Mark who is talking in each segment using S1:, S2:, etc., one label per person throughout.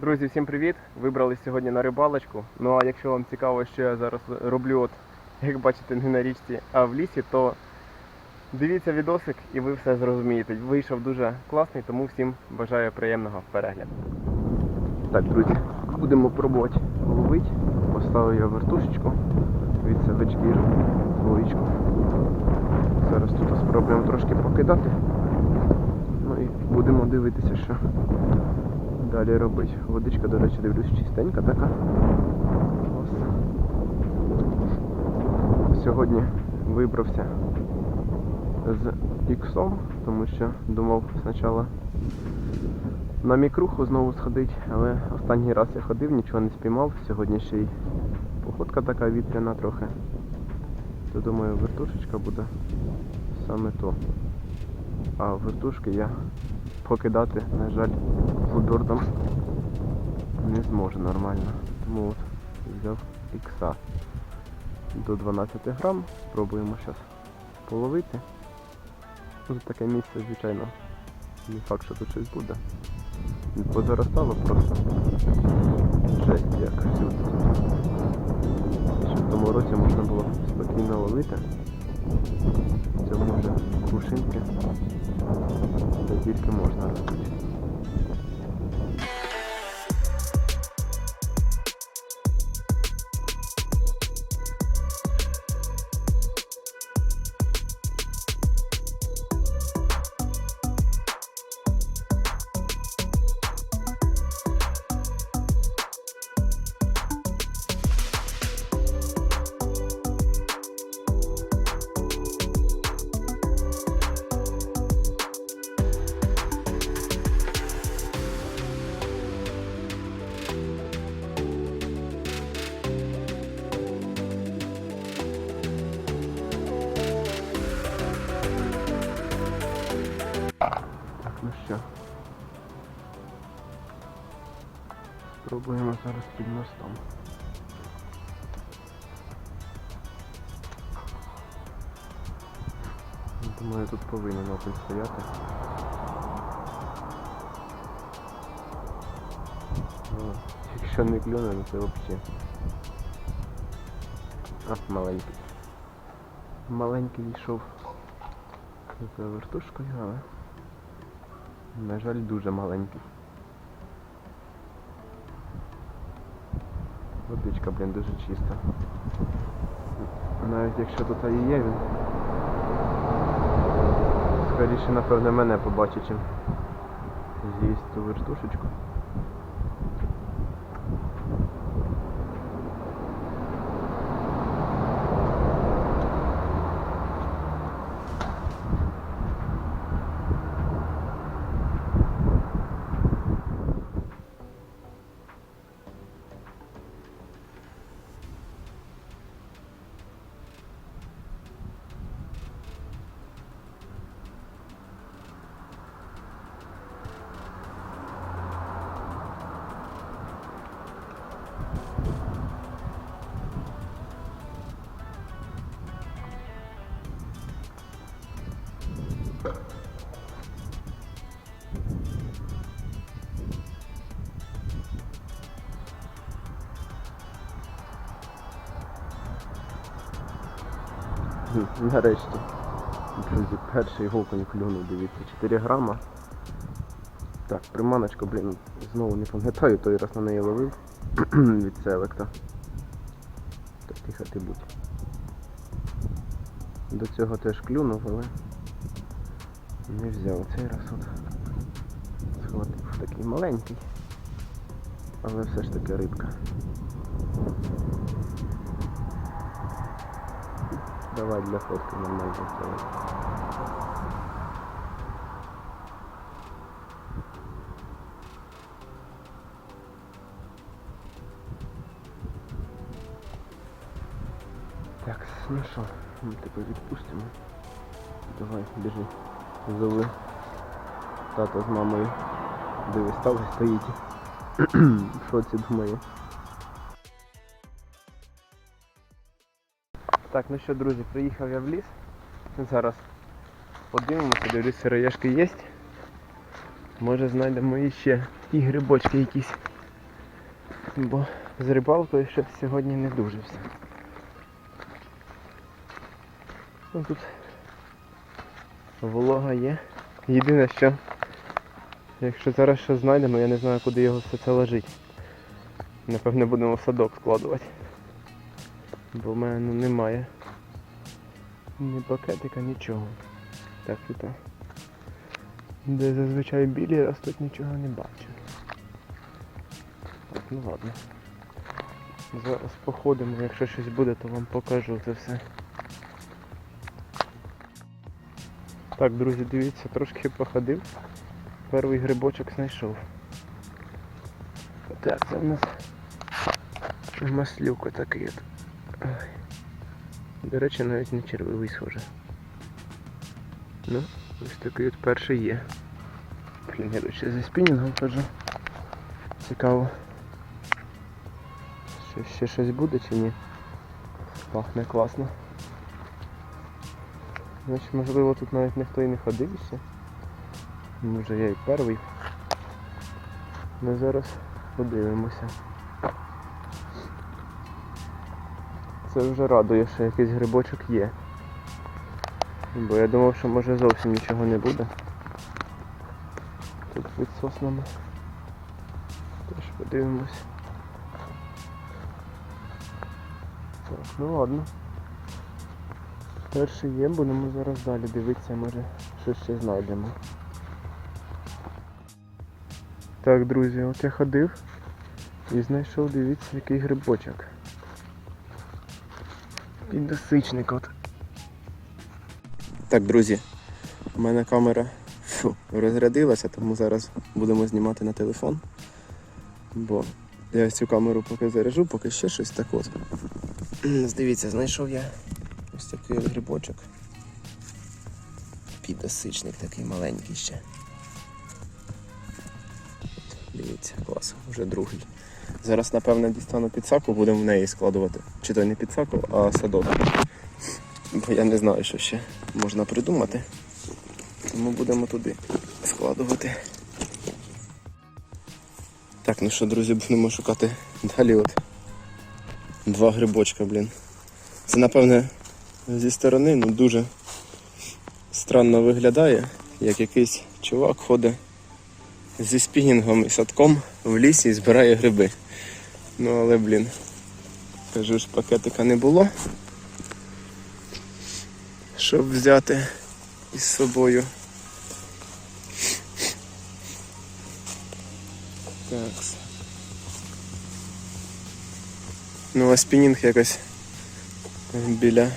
S1: Друзі, всім привіт! Вибрались сьогодні на рибалочку. Ну а якщо вам цікаво, що я зараз роблю, от, як бачите, не на річці, а в лісі, то дивіться відосик і ви все зрозумієте. Вийшов дуже класний, тому всім бажаю приємного перегляду. Так, друзі, будемо пробувати ловити. Поставив я вертушечку від садочки двоєчку. Зараз тут спробуємо трошки покидати. Ну і будемо дивитися, що далі робити. Водичка, до речі, дивлюсь, чистенька така. Класно. Сьогодні вибрався з іксом, тому що думав спочатку на мікруху знову сходити, але останній раз я ходив, нічого не спіймав. Сьогодні ще й походка така вітряна трохи. То думаю, вертушечка буде саме то. А вертушки я покидати, на жаль, фудордом не зможу нормально. Тому от взяв ікса до 12 грам. Спробуємо зараз половити. Тут таке місце, звичайно, не факт, що тут щось буде. Позаростало просто жесть як всюди. Ще в тому році можна було спокійно ловити. Цьому вже де тільки можна робити. Спробуємо зараз під мостом. Думаю, тут повинен опен стояти. О, якщо не клюне, ну це взагалі. А, маленький. Маленький йшов за вертушкою, але на жаль, дуже маленький. Водичка, блін, дуже чиста. Навіть якщо тут і є, він скоріше, напевне, мене побачить, чим з'їсть ту вертушечку. Нарешті. Друзі, перший окунь клюнув, дивіться, 4 грама. Так, приманочка, блін, знову не пам'ятаю, той раз на неї ловив від селекта. Так, тихо ти будь. До цього теж клюнув, але не взяв цей раз от. Схватив такий маленький. Але все ж таки рибка. Давай для фотки нормально сделай. Так, ну що, ми тебе відпустимо. Давай, біжи. Зови тата з мамою. Дивись, стали стоїть. В шоці думаю. Так, ну що, друзі, приїхав я в ліс. Зараз подивимося, дивлюсь, сироєшки є. Може знайдемо іще і грибочки якісь Бо з рибалкою ще сьогодні не дуже все. Ну тут волога є. Єдине, що якщо зараз що знайдемо, я не знаю куди його все це лежить. Напевне будемо в садок складувати. Бо в мене ну, немає ні пакетика, нічого. Так і так. Де зазвичай білі ростуть, нічого не бачу. Ну ладно. Зараз походимо, якщо щось буде, то вам покажу це все. Так, друзі, дивіться, трошки походив. Перший грибочок знайшов. Так, це в нас маслюк такий. До речі, навіть не червивий схоже. Ну, ось такий от перший є. Блін, я ще зі спінінгом ходжу. Цікаво. Ще, ще щось буде чи ні? Пахне класно. Значить, можливо, тут навіть ніхто і не ходив ще. Може я і перший. Ми зараз подивимося. Це вже радує, що якийсь грибочок є. Бо я думав, що може зовсім нічого не буде. Тут під соснами. Теж подивимось. Так, ну ладно. Перший є, будемо зараз далі дивитися, може щось ще знайдемо. Так, друзі, от я ходив і знайшов, дивіться, який грибочок. Підосичник от. Так, друзі, у мене камера фу, розрядилася, тому зараз будемо знімати на телефон. Бо я цю камеру поки заряжу, поки ще щось так от. Дивіться, знайшов я ось такий от грибочок. Підосичник такий маленький ще. Дивіться, клас, вже другий. Зараз, напевно, дістану підсаку, будемо в неї складувати. Чи то не підсаку, а садок. Бо я не знаю, що ще можна придумати. Тому будемо туди складувати. Так, ну що, друзі, будемо шукати далі от два грибочка, блін. Це, напевне, зі сторони ну, дуже странно виглядає, як якийсь чувак ходить зі спінінгом і садком в лісі і збирає гриби. Ну але, блін, кажу ж, пакетика не було. Щоб взяти із собою. Так. Ну а спінінг якось біля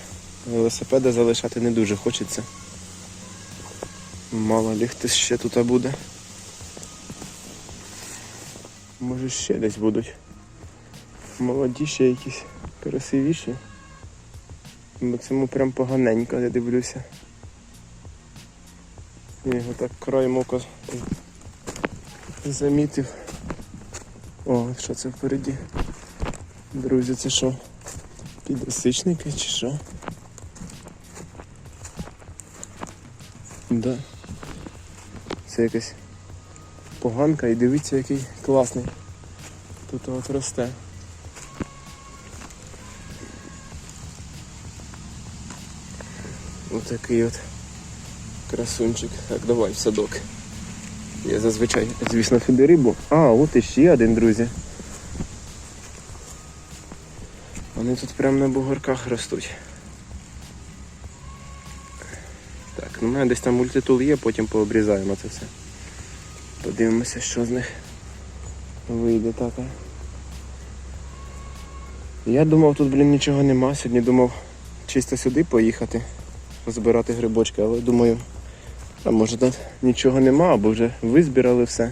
S1: велосипеда залишати не дуже хочеться. Мало хтось ще тут буде. Може ще десь будуть. Молодіші якісь красивіші. Бо цьому прям поганенько, я дивлюся. Я його так краєм ока замітив. О, що це впереді? Друзі, це що? Підосичники чи що? Да. Це якась поганка і дивіться, який класний. Тут от росте. Отакий от красунчик. Так, давай в садок. Я зазвичай, звісно, сюди рибу. А, от іще один, друзі. Вони тут прямо на бугорках ростуть. Так, ну у мене десь там мультитул є, потім пообрізаємо це все. Подивимося, що з них вийде таке. Я думав, тут, блін, нічого нема. Сьогодні думав чисто сюди поїхати, позбирати грибочки, але думаю, а може тут нічого нема, або вже визбирали все.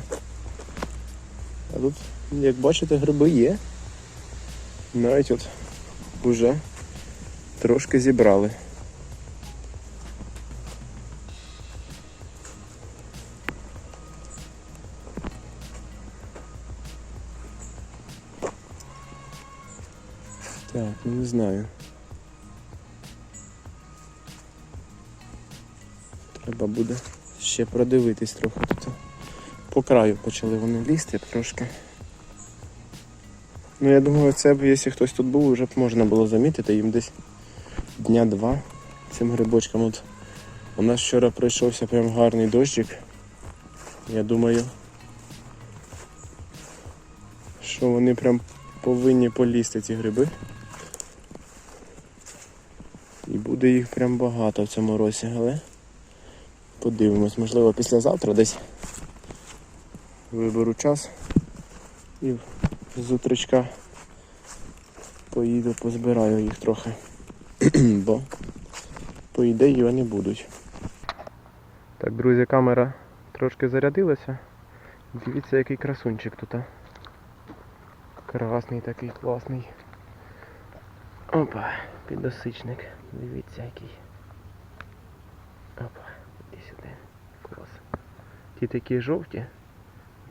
S1: А тут, як бачите, гриби є. Навіть от уже трошки зібрали. Знаю. Треба буде ще продивитись трохи тут. По краю почали вони лізти трошки. Ну я думаю, це б, якщо хтось тут був, вже б можна було замітити їм десь дня два цим грибочкам. От у нас вчора пройшовся прям гарний дощик. Я думаю, що вони прям повинні полізти ці гриби. І буде їх прям багато в цьому році, але подивимось, можливо, післязавтра десь виберу час і з утречка поїду, позбираю їх трохи. Бо по ідеї вони будуть. Так, друзі, камера трошки зарядилася. Дивіться, який красунчик тут. Красний такий класний. Опа, підосичник. Дивіться який. Опа, іди сюди. Клас. Ті такі жовті.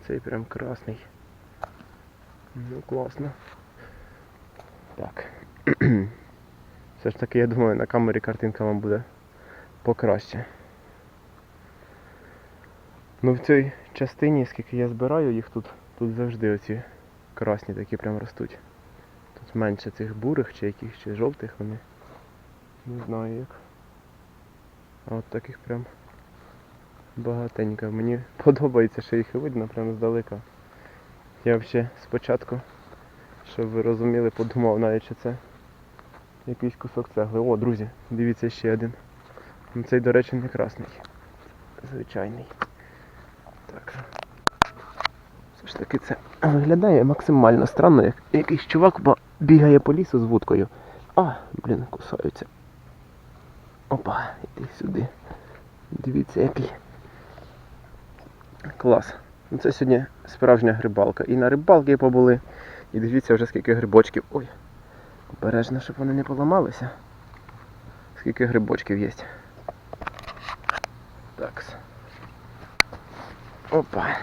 S1: Цей прям красний. Ну, класно. Так. Все ж таки, я думаю, на камері картинка вам буде покраще. Ну в цій частині, скільки я збираю їх тут, тут завжди оці красні такі прям ростуть. Тут менше цих бурих чи яких чи жовтих вони. Не знаю як. А от таких прям багатенько. Мені подобається, що їх видно прямо здалека. Я взагалі спочатку, щоб ви розуміли, подумав навіть, що це якийсь кусок цегли. О, друзі, дивіться ще один. Ну, Цей, до речі, не красний. Звичайний. Так. Все ж таки це виглядає максимально странно, як якийсь чувак бігає по лісу з вудкою. А, блін, кусаються. Опа, іди сюди. Дивіться який. Клас. Ну, Це сьогодні справжня грибалка. І на рибалки побули. І дивіться вже скільки грибочків. Ой. Обережно, щоб вони не поламалися. Скільки грибочків є. Так. Опа.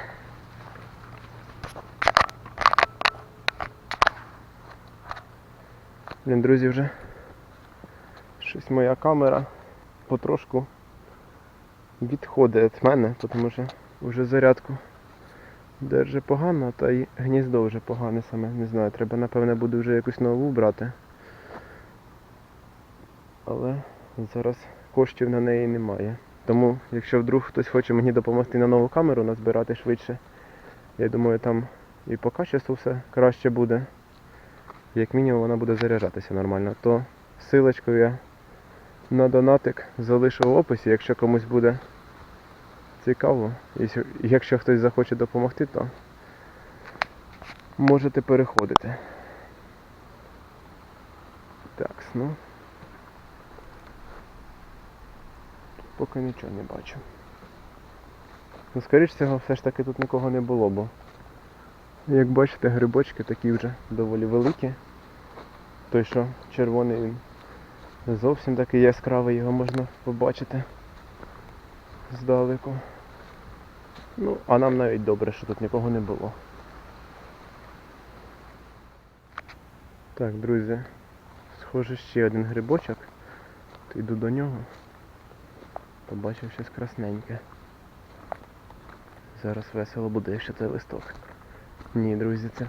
S1: Блін, друзі, вже щось моя камера потрошку відходить від мене, тому що вже зарядку держить погано, та й гніздо вже погане саме. Не знаю, треба напевне буде вже якусь нову брати. Але зараз коштів на неї немає. Тому, якщо вдруг хтось хоче мені допомогти на нову камеру назбирати швидше, я думаю, там і по качеству все краще буде. Як мінімум вона буде заряджатися нормально, то силочку я на донатик залишу в описі, якщо комусь буде цікаво. Якщо- хтось захоче допомогти, то можете переходити. Так, ну. Поки нічого не бачу. Ну, скоріш всього, все ж таки тут нікого не було, бо як бачите, грибочки такі вже доволі великі. Той, що червоний він зовсім такий яскравий, його можна побачити здалеку. Ну, а нам навіть добре, що тут нікого не було. Так, друзі, схоже ще один грибочок. Йду до нього. Побачив щось красненьке. Зараз весело буде, якщо це листок. Ні, друзі, це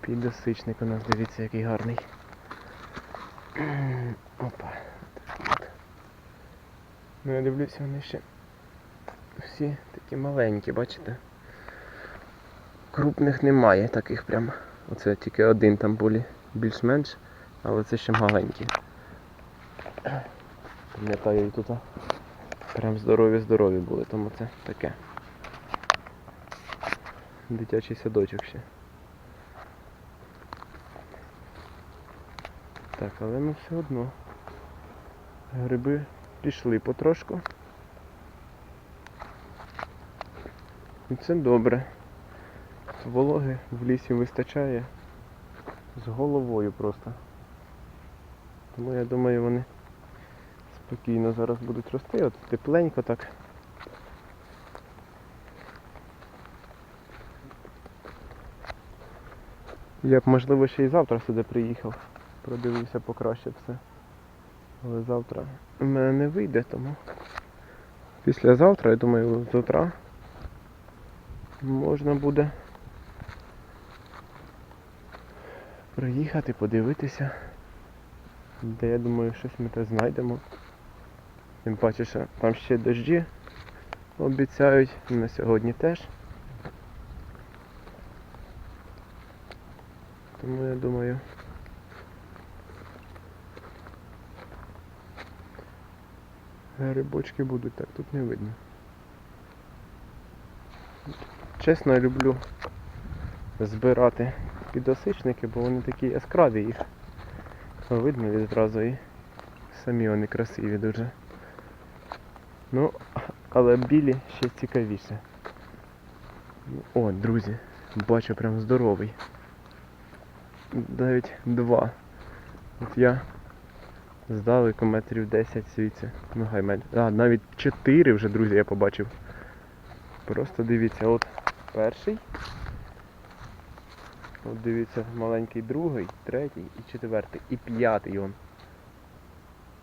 S1: підосичник у нас, дивіться, який гарний. Опа. Ну я дивлюся, вони ще всі такі маленькі, бачите? Крупних немає таких прям. Оце тільки один там були більш-менш, але це ще маленькі. Пам'ятаю, і тут прям здорові-здорові були, тому це таке. Дитячий садочок ще. Так, але ну все одно. Гриби пішли потрошку. І це добре. Вологи в лісі вистачає з головою просто. Тому я думаю вони спокійно зараз будуть рости, от тепленько так. Я б можливо ще й завтра сюди приїхав. Продивився покраще все. Але завтра в мене не вийде, тому післязавтра, я думаю, з можна буде Приїхати, подивитися. Де я думаю, щось ми те знайдемо. Тим паче, що там ще дощі обіцяють, на сьогодні теж. Тому я думаю. Грибочки будуть, так тут не видно. Чесно, я люблю збирати підосичники, бо вони такі яскраві їх. Видно відразу і самі вони красиві дуже. Ну, але білі ще цікавіше. О, друзі, бачу прям здоровий. Навіть два. От я здалеку метрів 10 звідси. Ну хай метр. А, навіть 4 вже, друзі, я побачив. Просто дивіться, от перший. От дивіться, маленький другий, третій і четвертий. І п'ятий он.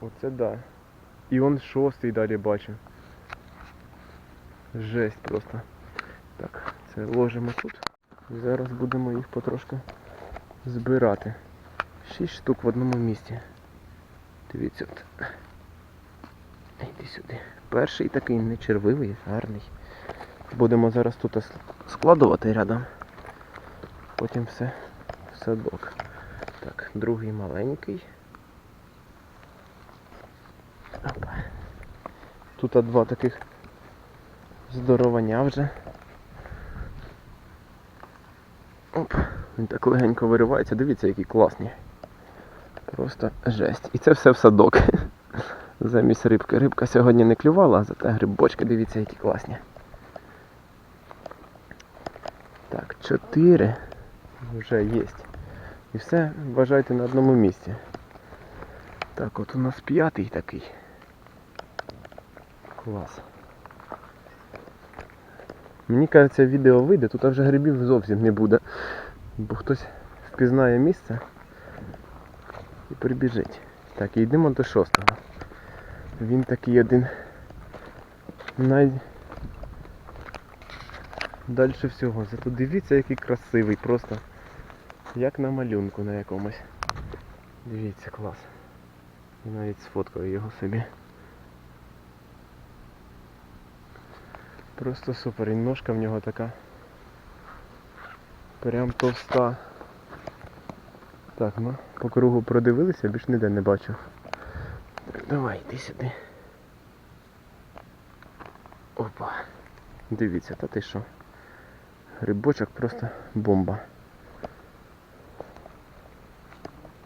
S1: Оце да. І он шостий далі бачу. Жесть просто. Так, це ложимо тут. І зараз будемо їх потрошку збирати. Шість штук в одному місці. Дивіться от. Йди сюди. Перший такий не червивий, гарний. Будемо зараз тут складувати рядом. Потім все в садок. Так, другий маленький. Опа. Тут два таких здоровання вже. Оп, він так легенько виривається, дивіться, які класні. Просто жесть. І це все в садок. Замість рибки. Рибка сьогодні не клювала, зате грибочки, дивіться, які класні. Так, чотири вже є. І все, вважайте на одному місці. Так, от у нас п'ятий такий. Клас. Мені кажеться, відео вийде, тут вже грибів зовсім не буде. Бо хтось впізнає місце прибіжить. Так, і йдемо до шостого. Він такий один най... Далі всього. Зато дивіться, який красивий, просто як на малюнку на якомусь. Дивіться, клас. Я навіть сфоткаю його собі. Просто супер. І ножка в нього така. Прям товста. Так, ну, по кругу продивилися, більш ніде не. Так, давай, йди сюди. Опа. Дивіться, та ти що? Грибочок просто бомба.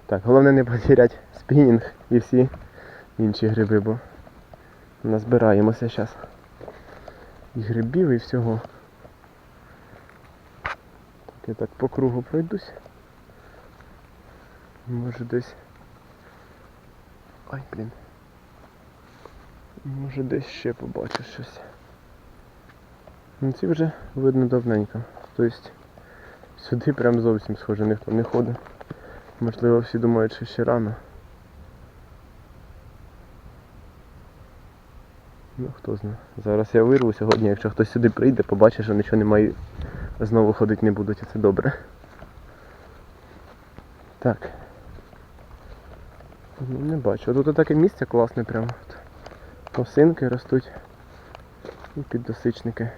S1: Так, головне не потеряти спінінг і всі інші гриби, бо назбираємося зараз. І грибів, і всього. Так, я так по кругу пройдусь. Може десь. Ай, блін. Може десь ще побачу щось. Ну ці вже видно давненько. Тобто сюди прям зовсім схоже ніхто не ходить. Можливо всі думають, що ще рано. Ну хто знає. Зараз я вирву сьогодні, якщо хтось сюди прийде, побачить, що нічого немає, знову ходити не будуть, і це добре. Так. Ну, не бачу. Тут таке місце класне прямо. Осинки ростуть. І піддосичники.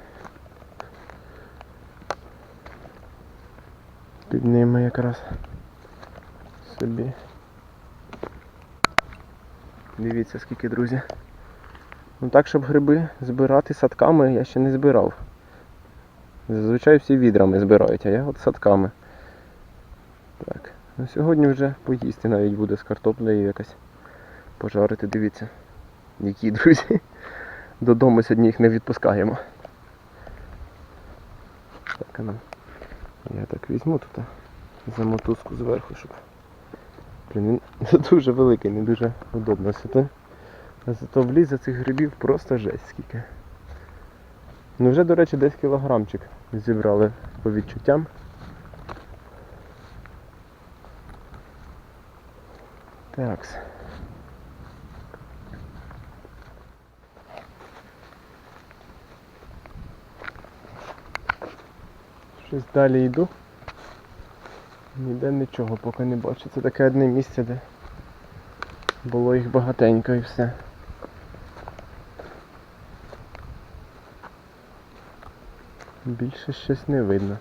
S1: Під ними якраз собі. Дивіться скільки, друзі. Ну так, щоб гриби збирати садками, я ще не збирав. Зазвичай всі відрами збирають, а я от садками. Так. Ну сьогодні вже поїсти навіть буде з картоплею якось пожарити, дивіться. Які, друзі. Додому сьогодні їх не відпускаємо. Так, а ну. Я так візьму тут за мотузку зверху, щоб. Блін, він дуже великий, не дуже удобно сюди. А зато влізе цих грибів просто жесть скільки. Ну вже, до речі, десь кілограмчик зібрали по відчуттям. Такс. Щось далі йду. Ніде нічого поки не бачу. Це таке одне місце, де було їх багатенько і все. Більше щось не видно.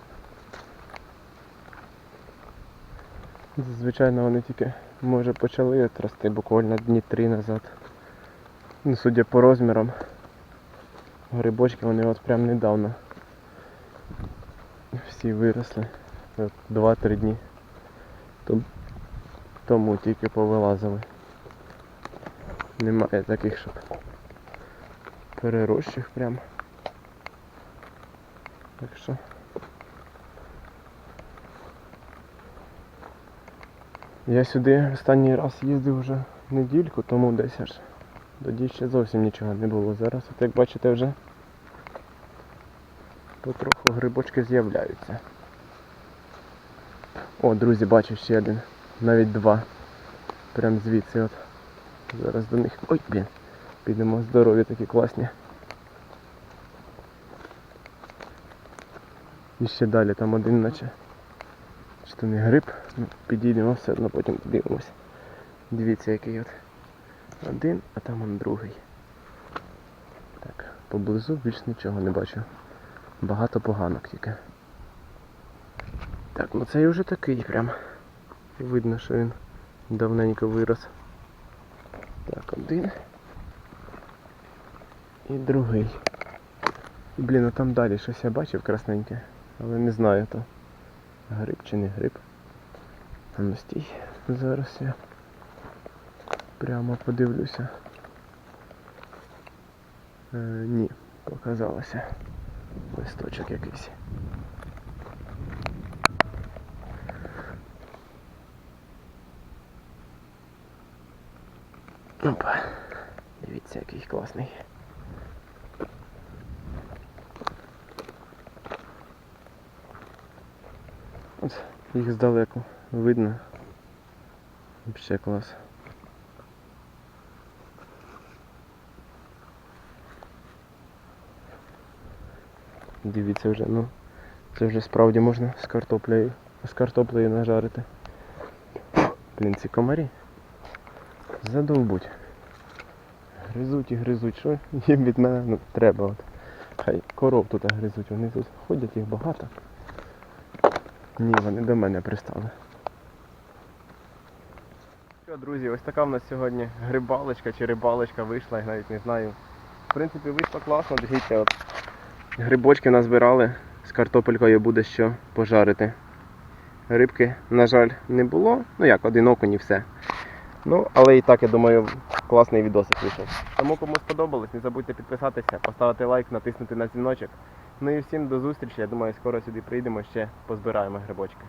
S1: Звичайно, вони тільки, може, почали от рости буквально дні три назад. Ну, судя по розмірам, грибочки вони от прям недавно всі виросли. 2-3 дні. Тому тільки повилазили. Немає таких, щоб перерощих прям. Так що. Я сюди останній раз їздив вже недільку, тому десь аж тоді ще зовсім нічого не було. Зараз, от як бачите, вже потроху грибочки з'являються. О, друзі, бачу ще один. Навіть два. Прям звідси от. Зараз до них. Ой, блін. Підемо здорові такі класні. І ще далі там один наче. Чи то не гриб, ну, підійдемо все одно потім подивимось. Дивіться який от. Один, а там он другий. Так, поблизу більш нічого не бачу. Багато поганок тільки. Так, ну цей вже такий прям. Видно, що він давненько вирос. Так, один. І другий. Блін, а там далі щось я бачив красненьке, але не знаю то. Гриб чи не гриб. Ну стій. Зараз я прямо подивлюся. Е, ні, показалося. Листочок якийсь. Опа. Дивіться, який класний. От їх здалеку видно. Взагалі клас. Дивіться вже, ну це вже справді можна з картоплею, з картоплею нажарити. Блін, ці комарі. Задовбуть. Гризуть і гризуть, що їм від мене ну, треба. От. Хай коров тут гризуть, вони тут ходять, їх багато. Ні, вони до мене пристали. Що, друзі, ось така в нас сьогодні грибалочка чи рибалочка вийшла, я навіть не знаю. В принципі, вийшло класно, дивіться, от грибочки назбирали, з картопелькою буде що пожарити. Рибки, на жаль, не було. Ну як, один окунь і все. Ну, але і так, я думаю, класний відосик вийшов. Тому кому сподобалось, не забудьте підписатися, поставити лайк, натиснути на дзвіночок. Ну і всім до зустрічі. Я думаю, скоро сюди прийдемо ще позбираємо грибочки.